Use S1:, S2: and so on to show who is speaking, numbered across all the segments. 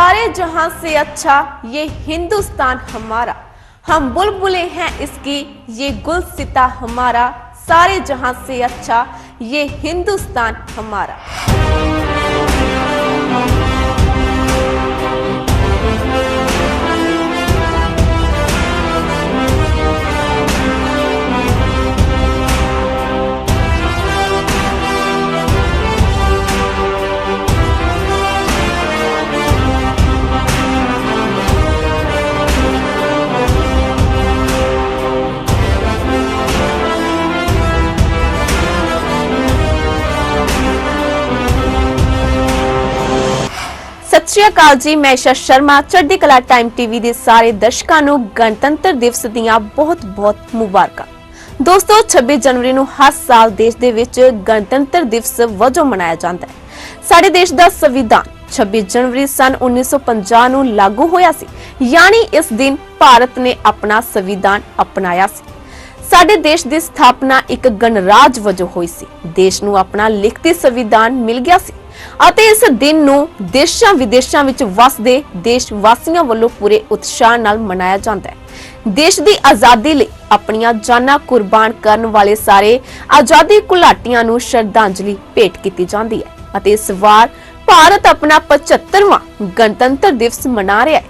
S1: सारे जहाँ से अच्छा ये हिंदुस्तान हमारा। हम बुलबुलें हैं इसकी, ये गुलसिता हमारा। सारे जहाँ से अच्छा ये हिंदुस्तान हमारा। ਸ਼੍ਰੀ ਅਕਾਲ ਜੀ, ਮੈਂ ਈਸ਼ਾ ਸ਼ਰਮਾ, ਚੜ੍ਹਦੀ ਕਲਾ ਟਾਈਮ ਟੀਵੀ ਦੇ ਸਾਰੇ ਦਰਸ਼ਕਾਂ ਨੂੰ ਗਣਤੰਤਰ ਦਿਵਸ ਦੀਆਂ ਬਹੁਤ-ਬਹੁਤ ਮੁਬਾਰਕਾਂ। ਦੋਸਤੋ 26 ਜਨਵਰੀ ਨੂੰ ਹਰ ਸਾਲ ਦੇਸ਼ ਦੇ ਵਿੱਚ ਗਣਤੰਤਰ ਦਿਵਸ ਵਜੋਂ ਮਨਾਇਆ ਜਾਂਦਾ ਹੈ। ਸਾਡੇ ਦੇਸ਼ ਦਾ ਸੰਵਿਧਾਨ 26 ਜਨਵਰੀ ਸਨ 1950 ਨੂੰ ਲਾਗੂ ਹੋਇਆ ਸੀ। ਯਾਨੀ ਇਸ ਦਿਨ ਭਾਰਤ ਨੇ ਆਪਣਾ ਸੰਵਿਧਾਨ ਅਪਣਾਇਆ ਸੀ। ਸਾਡੇ ਦੇਸ਼ ਦੀ ਸਥਾਪਨਾ ਇੱਕ ਗਣਰਾਜ ਵਜੋਂ ਹੋਈ ਸੀ। ਦੇਸ਼ ਨੂੰ ਆਪਣਾ ਲਿਖਤੀ ਸੰਵਿਧਾਨ ਮਿਲ ਗਿਆ ਸੀ। ਅਤੇ ਇਸ ਦਿਨ ਨੂੰ ਦੇਸ਼ਾਂ ਵਿਦੇਸ਼ਾਂ ਵਿੱਚ ਵਸਦੇ ਦੇਸ਼ ਵਾਸੀਆਂ ਵੱਲੋਂ ਪੂਰੇ ਉਤਸ਼ਾਹ ਨਾਲ ਮਨਾਇਆ ਜਾਂਦਾ ਹੈ। ਦੇਸ਼ ਦੀ ਆਜ਼ਾਦੀ ਲਈ ਆਪਣੀਆਂ ਜਾਨਾਂ ਕੁਰਬਾਨ ਕਰਨ ਵਾਲੇ ਸਾਰੇ ਆਜ਼ਾਦੀ ਘੁਲਾਟੀਆਂ ਨੂੰ ਸ਼ਰਧਾਂਜਲੀ ਭੇਟ ਕੀਤੀ ਜਾਂਦੀ ਹੈ ਅਤੇ ਇਸ ਵਾਰ ਭਾਰਤ ਆਪਣਾ 75ਵਾਂ ਗਣਤੰਤਰ ਦਿਵਸ ਮਨਾ ਰਿਹਾ ਹੈ।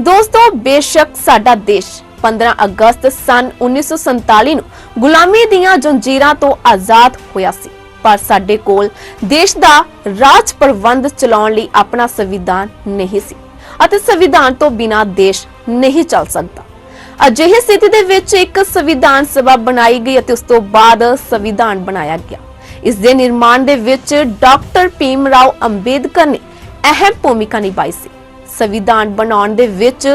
S1: ਦੋਸਤੋ, ਬੇਸ਼ੱਕ ਸਾਡਾ ਦੇਸ਼ 15 ਅਗਸਤ ਸਨ 1947 ਨੂੰ ਗੁਲਾਮੀ ਦੀਆਂ ਜੰਜੀਰਾਂ ਤੋਂ ਆਜ਼ਾਦ ਹੋਇਆ ਸੀ। ਪਰ ਸਾਡੇ ਕੋਲ ਦੇਸ਼ ਦਾ ਰਾਜ ਪ੍ਰਬੰਧ ਚਲਾਉਣ ਲਈ ਆਪਣਾ ਸੰਵਿਧਾਨ ਨਹੀਂ ਸੀ ਅਤੇ ਸੰਵਿਧਾਨ ਤੋਂ ਬਿਨਾਂ ਦੇਸ਼ ਨਹੀਂ ਚੱਲ ਸਕਦਾ। ਅਜਿਹੀ ਸਥਿਤੀ ਦੇ ਵਿੱਚ ਇੱਕ ਸੰਵਿਧਾਨ ਸਭਾ ਬਣਾਈ ਗਈ ਅਤੇ ਉਸ ਤੋਂ ਬਾਅਦ ਸੰਵਿਧਾਨ ਬਣਾਇਆ ਗਿਆ। ਇਸ ਦੇ ਨਿਰਮਾਣ ਦੇ ਵਿੱਚ ਡਾਕਟਰ ਭੀਮ ਰਾਓ ਅੰਬੇਦਕਰ ਨੇ ਅਹਿਮ ਭੂਮਿਕਾ ਨਿਭਾਈ ਸੀ। ਸੰਵਿਧਾਨ ਬਣਾਉਣ ਦੇ ਵਿੱਚ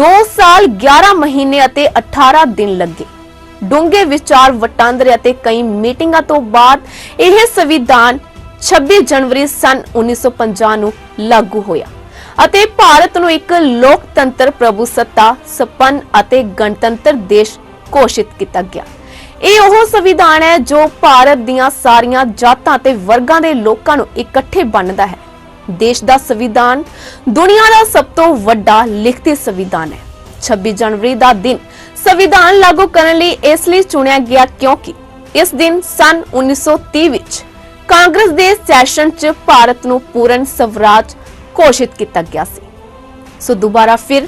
S1: 2 ਸਾਲ 11 ਮਹੀਨੇ ਅਤੇ 18 ਦਿਨ ਲੱਗੇ। ਡੂੰਘੇ ਵਿਚਾਰ ਵਟਾਂਦਰੇ ਅਤੇ ਕਈ ਮੀਟਿੰਗਾਂ ਤੋਂ ਬਾਅਦ ਇਹ ਸੰਵਿਧਾਨ 26 ਜਨਵਰੀ ਸਨ 1950 ਨੂੰ ਲਾਗੂ ਹੋਇਆ। ਅਤੇ ਭਾਰਤ ਨੂੰ ਇੱਕ ਲੋਕਤੰਤਰ ਪ੍ਰਭੂਸੱਤਾ ਸੰਪੰਨ ਅਤੇ ਗਣਤੰਤਰ ਦੇਸ਼ ਘੋਸ਼ਿਤ ਕੀਤਾ ਗਿਆ। ਇਹ ਉਹ ਸੰਵਿਧਾਨ ਹੈ ਜੋ ਭਾਰਤ ਦੀਆਂ ਸਾਰੀਆਂ ਜਾਤਾਂ ਤੇ ਵਰਗਾਂ ਦੇ ਲੋਕਾਂ ਨੂੰ ਇਕੱਠੇ ਬੰਨ੍ਹਦਾ ਹੈ। ਦੇਸ਼ ਦਾ ਸੰਵਿਧਾਨ ਦੁਨੀਆ ਦਾ ਸਭ ਤੋਂ ਵੱਡਾ ਲਿਖਤੀ ਸੰਵਿਧਾਨ ਹੈ। 26 ਜਨਵਰੀ ਦਾ ਦਿਨ ਸੰਵਿਧਾਨ ਲਾਗੂ ਕਰਨ ਲਈ ਇਸ ਲਈ ਚੁਣਿਆ ਗਿਆ ਕਿਉਂਕਿ ਇਸ ਦਿਨ ਸਨ 1930 ਵਿੱਚ ਕਾਂਗਰਸ ਦੇ ਸੈਸ਼ਨ 'ਚ ਭਾਰਤ ਨੂੰ ਪੂਰਨ ਸਵਰਾਜ ਘੋਸ਼ਿਤ ਕੀਤਾ ਗਿਆ ਸੀ। ਸੋ ਦੁਬਾਰਾ ਫਿਰ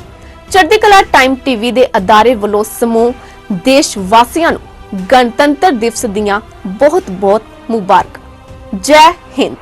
S1: ਚੜ੍ਹਦੀ ਕਲਾ ਟਾਈਮ ਟੀਵੀ ਦੇ ਅਦਾਰੇ ਵੱਲੋਂ ਸਮੂਹ ਦੇਸ਼ ਵਾਸੀਆਂ ਨੂੰ ਗਣਤੰਤਰ ਦਿਵਸ ਦੀਆਂ ਬਹੁਤ-ਬਹੁਤ ਮੁਬਾਰਕਾਂ। ਜੈ ਹਿੰਦ!